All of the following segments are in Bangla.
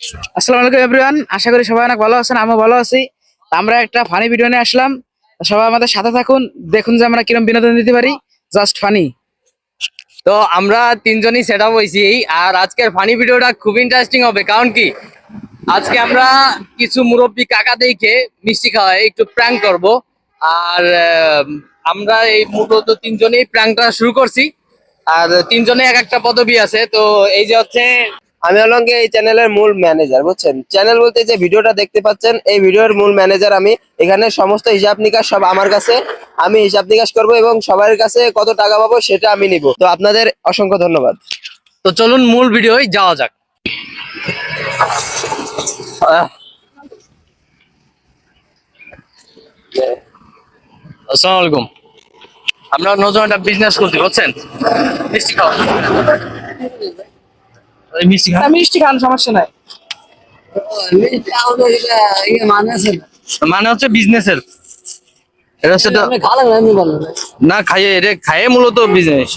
আসসালামু আলাইকুম এভরিওয়ান আশা করি সবাই অনেক ভালো আছেন, আমিও ভালো আছি। আমরা একটা ফানি ভিডিও নিয়ে আসলাম। সবাই আমাদের সাথে থাকুন, দেখুন যে আমরা কীরকম বিনোদন দিতে পারি। জাস্ট ফানি তো আমরা তিনজনই সেট আপ হয়েছি আর আজকের ফানি ভিডিওটা খুব ইন্টারেস্টিং হবে, কারণ কি? আজকে আমরা কিছু মুরব্বী কাকা দেখে মিষ্টি খাওয়াই একটু প্র্যাঙ্ক করব। আর আমরা এই মূলত তিনজনেই প্র্যাঙ্কটা শুরু করছি। আর তিনজনে এক একটা পদবি আছে, তো এই যে হচ্ছে আমি হলাম এই চ্যানেলের মূল ম্যানেজার বুঝছেন? চ্যানেল বলতে যে ভিডিওটা দেখতে পাচ্ছেন, এই ভিডিওর মূল ম্যানেজার আমি। এখানে সমস্ত হিসাব নিকাশ সব আমার কাছে। আমি হিসাব নিকাশ করব এবং সবার কাছে কত টাকা পাবো সেটা আমি নিব। তো আপনাদের অসংখ্য ধন্যবাদ। তো চলুন মূল ভিডিওই যাওয়া যাক। আলাইকুম। আমরা নতুন একটা বিজনেস করছি বুঝছেন? মিষ্টি খাওয়া মিষ্টি খান সমস্যা নাই। মানে হচ্ছে বিজনেসের এটা হচ্ছে না খাইয়ে এটা খাইয়ে মূলত বিজনেস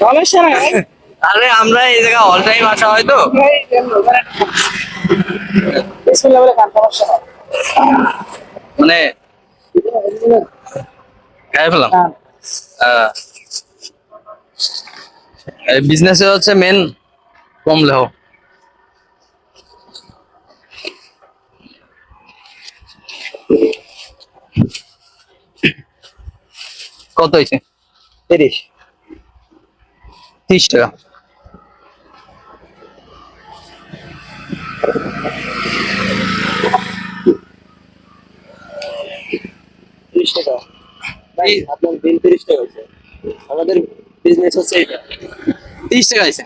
সমস্যা আরে আমরা এই জায়গায় অল টাইম আসা হয় তো। নাই। মানে খাই ফেলাম খান। বিজনেসে হচ্ছে মেন কম লেহ। কত হয়েছে? তিরিশ। তিরিশ টাকা। তিরিশ টাকা। ভাই আপনার বিল তিরিশ টাকা হয়েছে। আমাদের বিজনেস হচ্ছে এটা। তিরিশ টাকা আছে?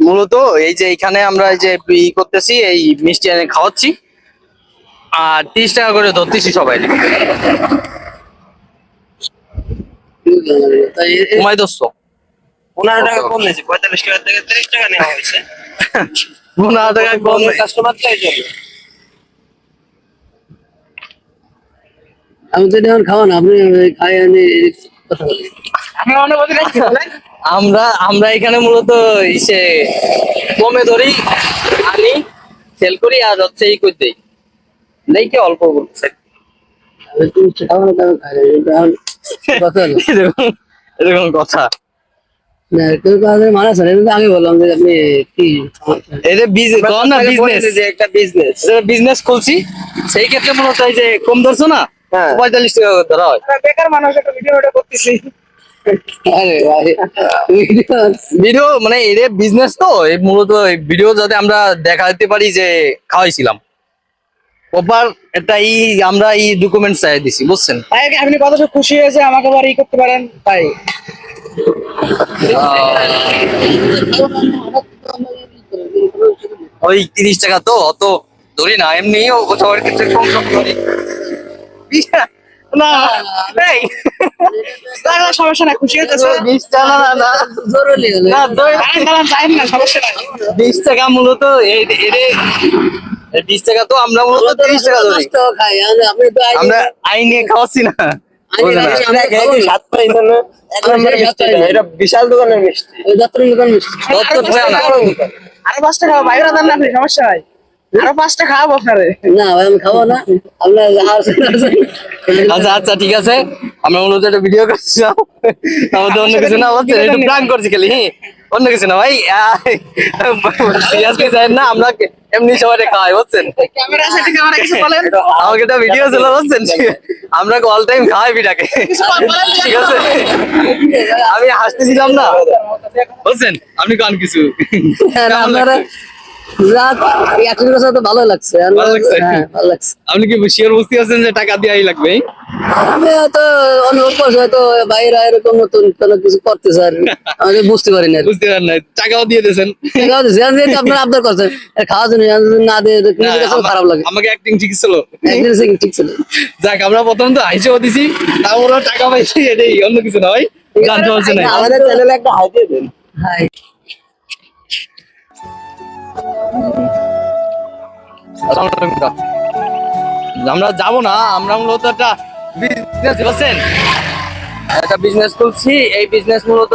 মূলত এই যে এখানে আমরা এই যে ই করতেছি এই মিষ্টি এনে খাওয়াচ্ছি। আর তিরিশ টাকা করে ধরতেছি সবাই। ঘুমাই দোস্ত পনেরো টাকা কম নিয়েছে পঁয়তাল্লিশ টাকা থেকে তিরিশ টাকা নেওয়া হয়েছে। পনেরো টাকা কম কাস্টমার চাই আমি তো এখন খাওয়া না আপনি খাই আনি কথা বলি। আমরা আমরা এখানে মূলত ইসে কমে ধরি আনি সেল করি আর হচ্ছে এই করে দেই। দেখে অল্প বলছে। এরকম কথা। মানা আগে বললাম যে আপনি কি? এটা বিজনেস একটা বিজনেস বিজনেস খুলছি সেই ক্ষেত্রে মূলত এই যে কম ধরছো না। পঁয়তাল্লিশ টাকা করে ধরা হয়। আমরা বেকার মানুষ একটা ভিডিও ভিডিও করতেছি। ভিডিও ভিডিও মানে এটা বিজনেস তো মূলত ভিডিও যাতে আমরা দেখা দিতে পারি যে খাওয়াইছিলাম। প্রপার একটা ই আমরা এই ডকুমেন্ট চাই দিছি বুঝছেন? আপনি কতটা খুশি হয়েছে আমাকে আবার ই করতে পারেন? তাই ওই তিরিশ টাকা তো অত ধরি না এমনি ও সবার ক্ষেত্রে কম কম ধরি। না এই, না, না, সমস্যা নাই খুশি হয়েছে বিশ টাকা না না জরুরি হলে। না দই- দাঁড়ান দাঁড়ান না সমস্যা নাই। বিশ টাকা মূলত এই এরে বিশ টাকা তো আমরা মূলত তিরিশ টাকা ধরি। আমরা খাওয়াচ্ছি না। বিশাল দোকানের মিষ্টি। ওই যাত্রা দোকান মিষ্টি। তত ধরে না। আরও বাইরে দেন না আপনি সমস্যা নাই আরও পাঁচটা খাওয়াবো আপনারে। না আমি খাব না। আপনার আচ্ছা আচ্ছা ঠিক আছে। আমরা মূলত একটা ভিডিও করছিলাম আমাদের অন্য কিছু না বলছে একটু প্ল্যান করছি খালি হ্যাঁ অন্য কিছু না ভাই সিরিয়াসলি যাই না আমরা এমনি সবাই খাওয়াই বুঝছেন? আমাকে একটা ভিডিও ছিল বুঝছেন? আমরা অল টাইম খাওয়াই বিটাকে ঠিক আছে? আমি হাসতেছিলাম না বুঝছেন? আপনি কান কিছু? আপনারা রাত তো ভালো লাগছে। আর ভালো লাগছে? হ্যাঁ ভালো লাগছে। আপনি কি শিওর বুঝতে পারছেন যে টাকা লাগবে আমি হয়তো অনুভব করছি হয়তো বাইরে এরকম নতুন কোনো কিছু করতেছে আর আমি বুঝতে পারি না বুঝতে পারেন না টাকাও দিয়ে দিয়েছেন। আপনার আবদার করছেন জন্য না দিয়ে খারাপ লাগে। আমাকে অ্যাক্টিং ঠিক ছিল। ঠিক ছিল। যাক আমরা প্রথম তো হাইসেও দিছি তারপরে টাকা পাইছি এটাই অন্য কিছু না ভাই। জানতে পারছি না। আমাদের চ্যানেলে একটা হাই দিয়ে দেন। হাই আমরা যাব না আমরা মূলত একটা বিজনেস করছেন একটা বিজনেস খুলছি এই বিজনেস মূলত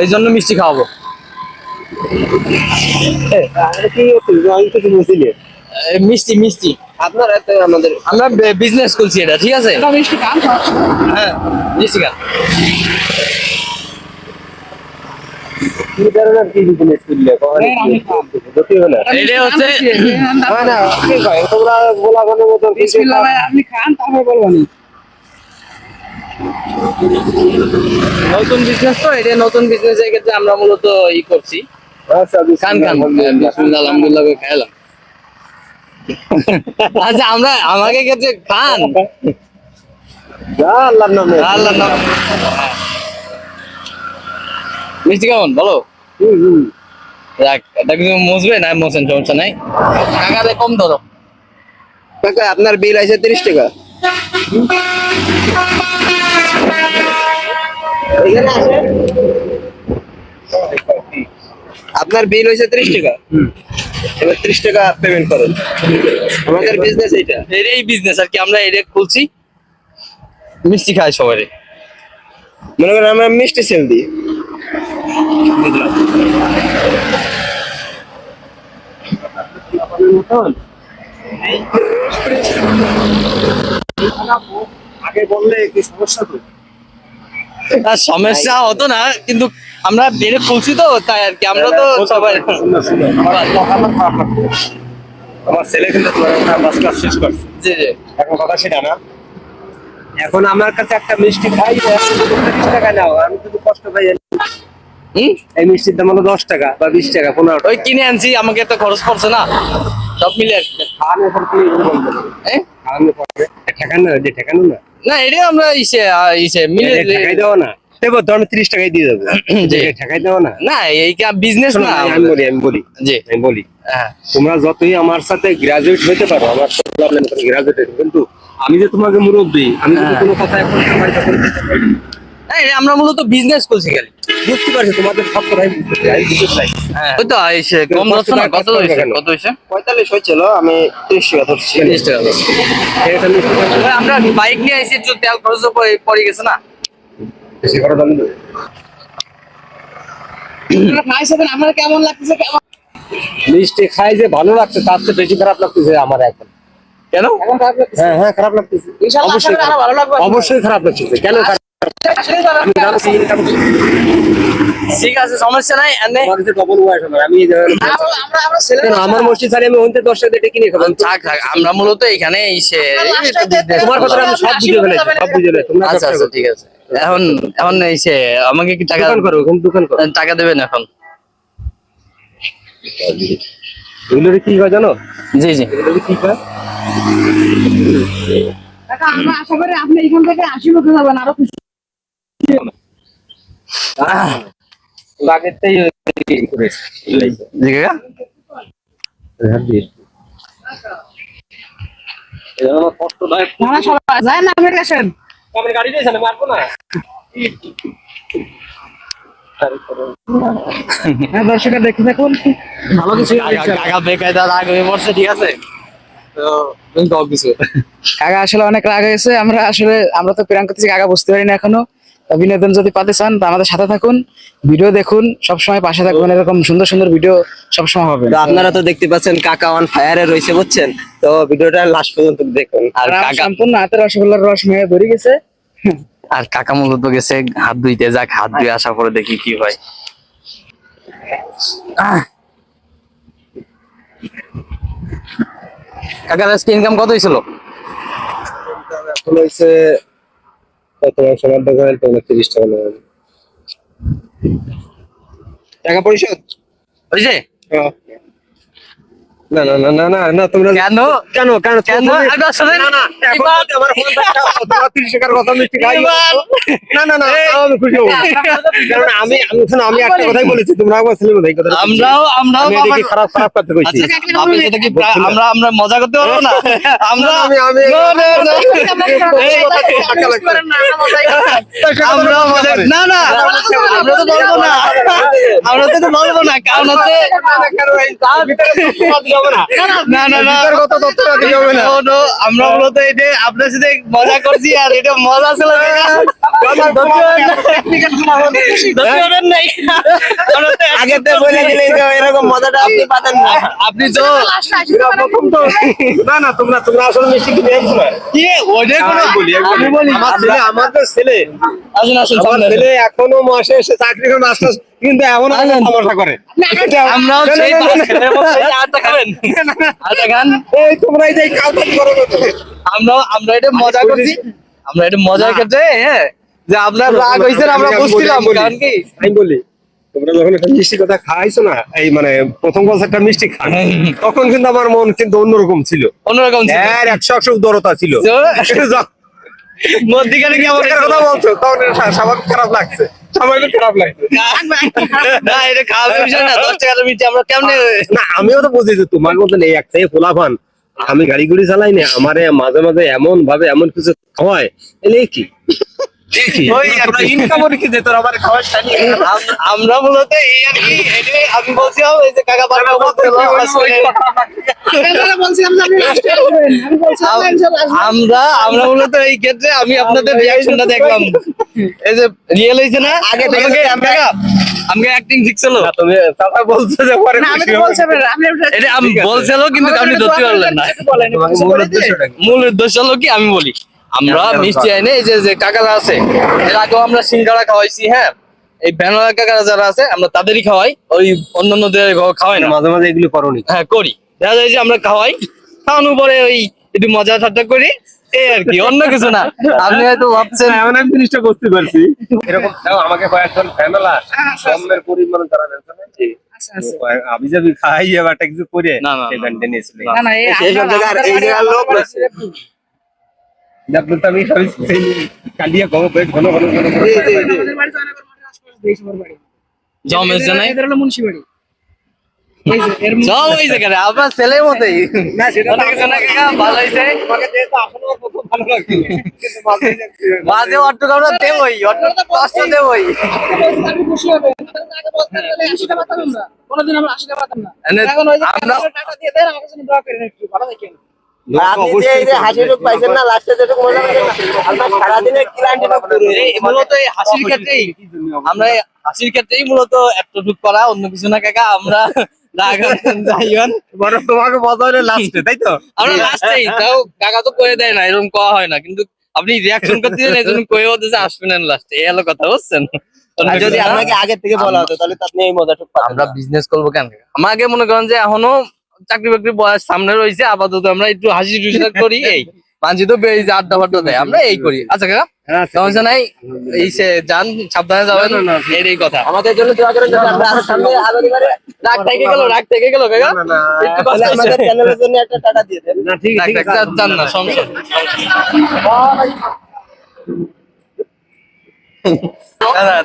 এই জন্য মিষ্টি খাওয়াবো। এই মিষ্টি মিষ্টি। আপনারা আমাদের আমরা বিজনেস খুলছি এটা ঠিক আছে? মিষ্টি খান হ্যাঁ মিষ্টি খা কি ধরনের কি বিজনেস করলে আমি খান। গতি হলো? এটা হচ্ছে না না কি কয়? তোমরা গোলা গানের মতো বিসমিল্লাহ ভাই, আপনি খান তারপর বলব নতুন বিজনেস তো এটা নতুন বিজনেস এর ক্ষেত্রে আমরা মূলত ই করছি। আচ্ছা খান খান। বিসমিল্লাহ আলহামদুলিল্লাহ করে খাইলাম। আচ্ছা আমরা আমাকে ক্ষেত্রে খান। যা আল্লাহর নামে। আল্লাহ নাম। মিষ্টি কেমন? বলো। হুম, হুম। যাক এটা কিন্তু মুছবে না মোছেন সমস্যা নাই? টাকাতে কম ধরো। কাকা আপনার বিল আছে তিরিশ টাকা। আপনার বিল হয়েছে ত্রিশ টাকা। এবার ত্রিশ টাকা পেমেন্ট করেন। আমাদের বিজনেস এইটা। এটাই বিজনেস আর কি আমরা এটা খুলছি। মিষ্টি খাই সবাই মনে করেন আমরা মিষ্টি সেল দিই। আগে বললে কি সমস্যা তো আর সমস্যা হতো না কিন্তু আমরা বেড়ে খুলছি তো তাই আর কি আমরা তো সবাই আমার ছেলে কিন্তু ক্লাস শেষ করছে। জি জি। এখন কথা সেটা না। এখন আমার কাছে একটা মিষ্টি খাই তিরিশ টাকা নাও। আমি কিন্তু কষ্ট পাই এই মিষ্টির দাম হলো দশ টাকা বা বিশ টাকা পনেরো ওই কিনে আনছি আমাকে একটা খরচ পড়ছে না। সব মিলে খাওয়ানোর পর কি এগুলো বলব? না। এ? খাওয়ানোর পরে ঠেকানো যে ঠেকানো না? না এটা আমরা ইসে ইসে মিলে ঠেকাই দেওয়া না। দেবো তিরিশ দিয়ে দেবো। ঠেকাই না। না এই বিজনেস না আমি বলি আমি বলি। জি। আমি বলি। হ্যাঁ। তোমরা যতই আমার সাথে গ্রাজুয়েট হতে পারো আমার প্রবলেম গ্রাজুয়েট কিন্তু আমি যে তোমাকে মুরব্বী আমি যদি হ্যাঁ। কোনো কথা এখন প্রমাণিত করে দিতে পারি না, এটা আমরা মূলত বিজনেস করছি খালি। বুঝতে পারছি তোমাদের সব কথাই বুঝতে পারি আমি বুঝতে পারি হ্যাঁ। ওই তো ইসে কম কত না কত হয়েছে? কত হয়েছে? পঁয়তাল্লিশ হয়েছিল আমি তিরিশ টাকা ধরছি। তিরিশ টাকা ধরছি। এটা মিষ্টি খাব। ওই আমরা বাইক নিয়ে এসে একটু তেল খরচ পড়ে গেছে না। বেশি আপনার কেমন লাগতেছে কেমন মিষ্টি খাই যে ভালো লাগছে তার চেয়ে বেশি খারাপ লাগতেছে আমার এখন। কেন? হ্যাঁ হ্যাঁ খারাপ লাগতেছে। অবশ্যই অবশ্যই খারাপ লাগতেছে। কেন ঠিক আছে সমস্যা নাই আমার মসজিদ ছাড়ি আমি হইতে দশ টাকা কিনে খাব। থাক থাক আমরা মূলত এখানে তোমার কথা আমি সব বুঝে ফেলেছি সব বুঝে আচ্ছা আচ্ছা ঠিক আছে। এখন এখন ইসে আমাকে কি টাকা দোকান করো টাকা দেবেন এখন? এগুলোর কি হয় জানো? জি জি। এগুলোর কি হয়? কাকা, আমরা আশা করি আপনি এখান থেকে আশি মতো যাবেন আরও খুশি আগেরটাই জি কাকা। কষ্টদায়ক না না, সবাই যায় না ফেরে আসেন আমি গাড়ি দিয়েছে মারবো না। হ্যাঁ দর্শকের দেখতে থাকুন। ভালো কিছু কাকা বেকায়দা রাগ হয়ে পড়ছে ঠিক আছে? তো তুমি কও কিছু কাকা আসলে অনেক রাগ হয়েছে। আমরা আসলে আমরা তো প্রাঙ্ক করতেছি কাকা বুঝতে পারি না এখনও বিনোদন যদি পাতে চান তো আমাদের সাথে থাকুন ভিডিও দেখুন সবসময় পাশে থাকবেন এরকম সুন্দর সুন্দর ভিডিও সবসময় হবে। তো আপনারা তো দেখতে পাচ্ছেন কাকা অন ফায়ারে রয়েছে বুঝছেন? তো ভিডিওটা লাস্ট পর্যন্ত দেখুন। আর কাকা সম্পূর্ণ হাতের রসগোল্লার রস মেয়ে ধরে গেছে। আর কাকা মূলত গেছে হাত ধুইতে যাক হাত ধুয়ে আসার পরে দেখি কি হয়। কাকার আজকে ইনকাম কত হয়েছিল? হয়েছে টাকা পরিশোধ? হয়েছে? না না না না না না তোমরা কেন কেন কেন কেন তুমি- না না এখন এবার- যদি আমার ফোন তোমার তিরিশ টাকার কথা মিষ্টি খাই না না না আমি খুশি হব কারণ আমি আমি শোনো, আমি একটা কথাই বলেছি তোমরা আমার ছেলে বোধ কথা আমরাও আমরাও আমি খারাপ খারাপ কথা কইছি আচ্ছা বাপের কি আমরা আমরা মজা করতে পারব না আমরা আমি আমি মজা না না আমরা তো বলব না আমরা তো বলব না কারণ হচ্ছে হবে না না না না কত তথ্যটা দিতে হবে না No, no, আমরা মূলত এটা আপনার সাথে মজা করছি আর এটা মজা ছিল আগে তো বলে দিলেই তো এরকম মজাটা আপনি পাতেন না তো না না তোমরা তোমরা আসলে মিষ্টি কিনে আমাদের ছেলে আসুন আসুন আসুন। ছেলে এখনও মাসে এসে চাকরি করে মাস্টার কিন্তু এমন করে। আমরাও সেই খান। এই তোমরা এই যে করো আমরা আমরা এটা মজা করছি। আমরা এটা হ্যাঁ। যে আপনার রাগ হয়েছে আমরা বুঝছিলাম আমি বলি। কারণ কি? আমি বলি তোমরা যখন একটা মিষ্টি কথা খাইছো না এই মানে প্রথম বছরটা মিষ্টি খান। তখন কিন্তু আমার মন কিন্তু অন্যরকম ছিল। অন্যরকম ছিল। হ্যাঁ একশো একশো উদারতা ছিল। মধ্যিখানে কি আমার কথা বলছো তখন স্বাভাবিক খারাপ লাগছে। স্বাভাবিক খারাপ লাগছে না এটা খাওয়ার বিষয় না দশ টাকার মিষ্টি আমরা কেমনে না আমিও তো বুঝি যে তোমার মতন এই একটাই ফোলাফান আমি গাড়ি গুড়ি চালাই না আমারে মাঝে মাঝে এমন ভাবে এমন কিছু হয় এলে কি? আমার আম- মূলত এই আর কি আমি বলছিলাম এই যে কাকা বাবা আমরা আমরা মূলত এই ক্ষেত্রে আমি আপনাদের রিয়াকশনটা দেখলাম। এই যে রিয়েল হয়েছে না? আগে থেকে আমাকে অ্যাক্টিং তুমি কথা বলছো যে পরে খুশি হবে। এটা আমি বলছিল কিন্তু আপনি ধরতে পারলেন না? মূল উদ্দেশ্য হলো কি আমি বলি। আমরা হ্যাঁ, মিষ্টি আইনে এই যে যে কাকারা আছে এর আগেও আমরা সিঙ্গারা খাওয়াইছি হ্যাঁ? এই ভ্যানওয়ালা কাকারা যারা আছে আমরা তাদেরই খাওয়াই ওই অন্যান্যদের খাওয়াই না। মাঝে মাঝে এগুলি করনি। হ্যাঁ করি। দেখা যায় যে আমরা খাওয়াই খাওয়ানোর পরে ওই একটু মজা ঠাট্টা করি এই আর কি অন্য কিছু না। আপনি হয়তো ভাবছেন এমন এক জিনিসটা বুঝতে পারছি। এরকম আমাকে কয়েকজন ফ্যামিলা কমের পরিমাণ তারা জানতো আমি যাবি খাই কিছু করে না, না, না। না না এই সব জায়গার এই জায়গার লোক তো আমি সবই সেই কালিয়া ঘন ঘন ঘন হলো মুন্সিবাড়ি আপনার ছেলের মতোই। না সেটা ভালো হয়েছে? মাঝে মাঝে আমরা দেবই অট্ট কষ্ট দেবই আমি খুশি হবে। আগে বলতে গেলে 80 টাকা পাতাম না কোনোদিন আমরা 80 টাকা পাতাম না। এখন আমরা- টাকা দিয়ে দেন আমাকে জন্য দোয়া করেন একটু। ভালো থাকেন। হাসির ক্ষেত্রেই আমরা এই হাসির ক্ষেত্রেই মূলত করা অন্য কিছু না কাকা আমরা তোমাকে মজা হলে লাস্টে তাই তো? আমরা লাস্টেই তাও কাকা তো করে দেয় না এরকম কওয়া হয় না কিন্তু আপনি রিয়াকশন করতে এই জন্য কয়ে হতে যে আসবেন না লাস্টে এই হলো কথা বুঝছেন? যদি আপনাকে আগে থেকে বলা হতো তাহলে তো আপনি এই মজাটুক আমরা বিজনেস করব কেন? আমাকে মনে করেন যে এখনও চাকরি বাকরি বয়স সামনে রয়েছে আপাতত আমরা একটু হাসি টুসি করি এই। মাঝে তো যে আড্ডা ফাড্ডা দেয় আমরা এই করি। আচ্ছা কাকা? হ্যাঁ, সমস্যা নাই এই সে যান সাবধানে যাবেন না, না, এটাই কথা। আমাদের জন্য দোয়া করেন আমরা আরও সামনে আগামী বারে রাগ থেকে গেল রাগ থেকে গেল কাকা। না, না, একটু কষ্ট আমাদের চ্যানেলের জন্য একটা টাকা দিয়ে দেন। না ঠিক যান, না সমস্যা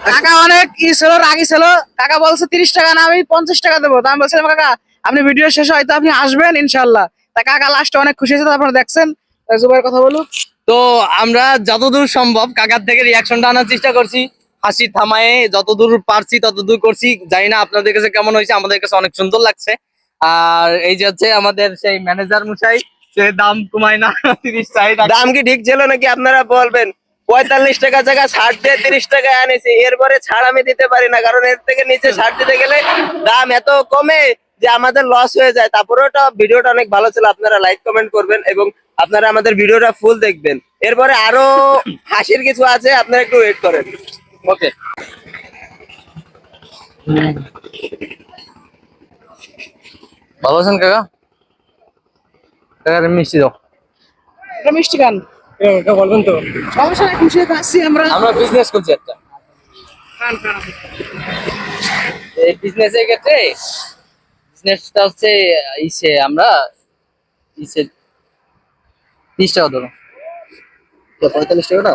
কাকা অনেক ই ছিল রাগি ছিল। কাকা বলছে তিরিশ টাকা না আমি পঞ্চাশ টাকা দেবো। তা আমি বলছিলাম কাকা আপনি ভিডিও শেষে হয়তো আপনি আসবেন ইনশাল্লাহ তা কাকা লাস্টে অনেক খুশি হয়েছে আপনারা দেখছেন। জুবাইয়ের কথা বলুন তো আমরা যতদূর সম্ভব কাকার থেকে রিয়াকশনটা আনার চেষ্টা করছি। হাসি থামায়ে যতদূর পারছি ততদূর করছি। জানি না আপনাদের কাছে কেমন হয়েছে আমাদের কাছে অনেক সুন্দর লাগছে। আর এই যে হচ্ছে আমাদের সেই ম্যানেজার মশাই সে দাম কমায় না তিরিশ চাই দাম কি ঠিক ছিল নাকি আপনারা বলবেন? পঁয়তাল্লিশ টাকা জায়গা ছাড় দিয়ে তিরিশ টাকা আনেছি এরপরে ছাড় আমি দিতে পারি না কারণ এর থেকে নিচে ছাড় দিতে গেলে দাম এত কমে। যে আমাদের লস হয়ে যায় তারপরে ওটা ভিডিওটা অনেক ভালো ছিল আপনারা লাইক কমেন্ট করবেন এবং আপনারা আমাদের ভিডিওটা ফুল দেখবেন। এরপরে আরও হাসির কিছু আছে আপনারা একটু ওয়েট করেন। ওকে ভালো আছেন কাকা কাকা মিষ্টি দাও। মিষ্টি গান বলবেন তো। সমস্যা খুশি আসছি আমরা। আমরা বিজনেস করছি একটা। খান, খান। এই বিজনেসের ক্ষেত্রে বিজনেসটা হচ্ছে ইসে আমরা ইসে তিরিশ টাকা ধরো। পঁয়তাল্লিশ টাকাটা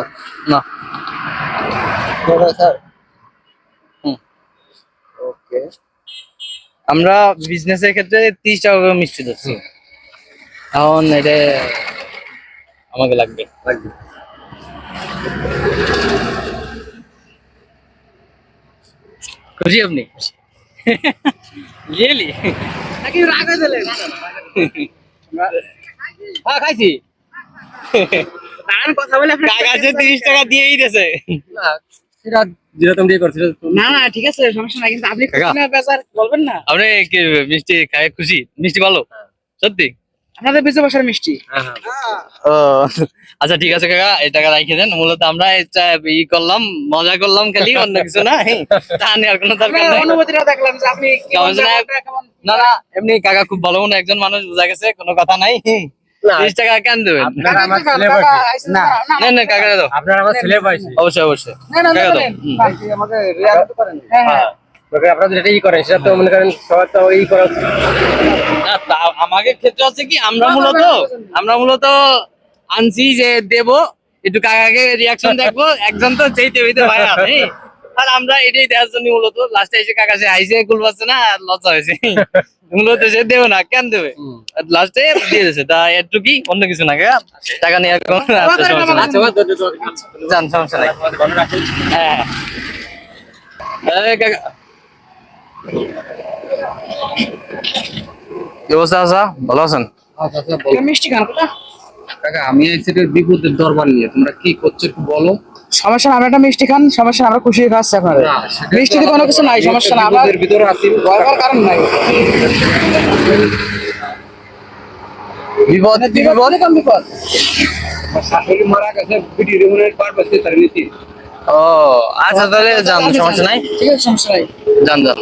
না। স্যার। হুম। ওকে। আমরা বিজনেসের ক্ষেত্রে তিরিশ টাকা করে মিষ্টি ধরছি। এখন এটা আমাকে লাগবে। খুশি আপনি? রিয়েলি নাকি রাগ হয়ে দিলেন হ্যাঁ খাইছি। কথা বলে আপনি তিরিশ টাকা দিয়েই দিয়েছে দিয়ে না না ঠিক আছে সমস্যা নাই কিন্তু আপনি বলবেন না। আপনি মিষ্টি খাই খুশি? মিষ্টি ভালো? সত্যি? আপনাদের বেঁচে বসার মিষ্টি ও আচ্ছা ঠিক আছে কাকা এই টাকা রাখে দেন মূলত আমরা ই করলাম মজা করলাম খালি অন্য কিছু না তা নিয়ে কোনো দরকার নাই অনুভূতিটা দেখলাম যে আপনি কেমন সমস্যা নাই। ব্যাপারটা কেমন না না এমনি কাকা খুব ভালো মনে একজন মানুষ বোঝা গেছে কোনো কথা নাই তিরিশ টাকা কেন দেবেন না। না, কাকা দাও আপনার আমার ছেলে পাইছি অবশ্যই অবশ্যই না না কাকা দাও আমাকে রিয়াল করেন হ্যাঁ হ্যাঁ আপনারা যেটা ই করে সেটা তো মনে করেন সবার তো ই করা উচিত। না তা আমাদের ক্ষেত্রে হচ্ছে কি আমরা মূলত আমরা মূলত আনছি যে দেব একটু কাকাকে রিয়াকশন দেখব একজন তো চাইতে হইতে ভাই আমি আর আমরা এটাই দেওয়ার জন্য মূলত লাস্টে এসে কাকা সে আইসে কুল পাচ্ছে না আর লজ্জা হয়েছে। মূলত সে দেবে না কেন দেবে? লাস্টে দিয়ে দিয়েছে তা একটু কি অন্য কিছু না কাকা? টাকা নিয়ে আচ্ছা। আচ্ছা। যান সমস্যা নাই। হ্যাঁ। হ্যাঁ কাকা কি অবস্থা আছে ভালো আছেন? এটা মিষ্টি খান কাকা আমি আইছি বিপদের দরবার নিয়ে তোমরা কি করছ একটু বলো। সমস্যা আমরা একটা মিষ্টি খান সমস্যা আমরা খুশি খাচ্ছি আপনার। মিষ্টিতে কোনো কিছু নাই সমস্যা না আবার ভিতরে আছি। ভয় কারণ নাই। বিপদ বিপদ? বিপদ বিপদ শাশুড়ি মারা গেছে ভিডিও রিমুনের পার তার নিচে ও আচ্ছা তাহলে যান সমস্যা নাই। ঠিক আছে সমস্যা নাই। যান যান।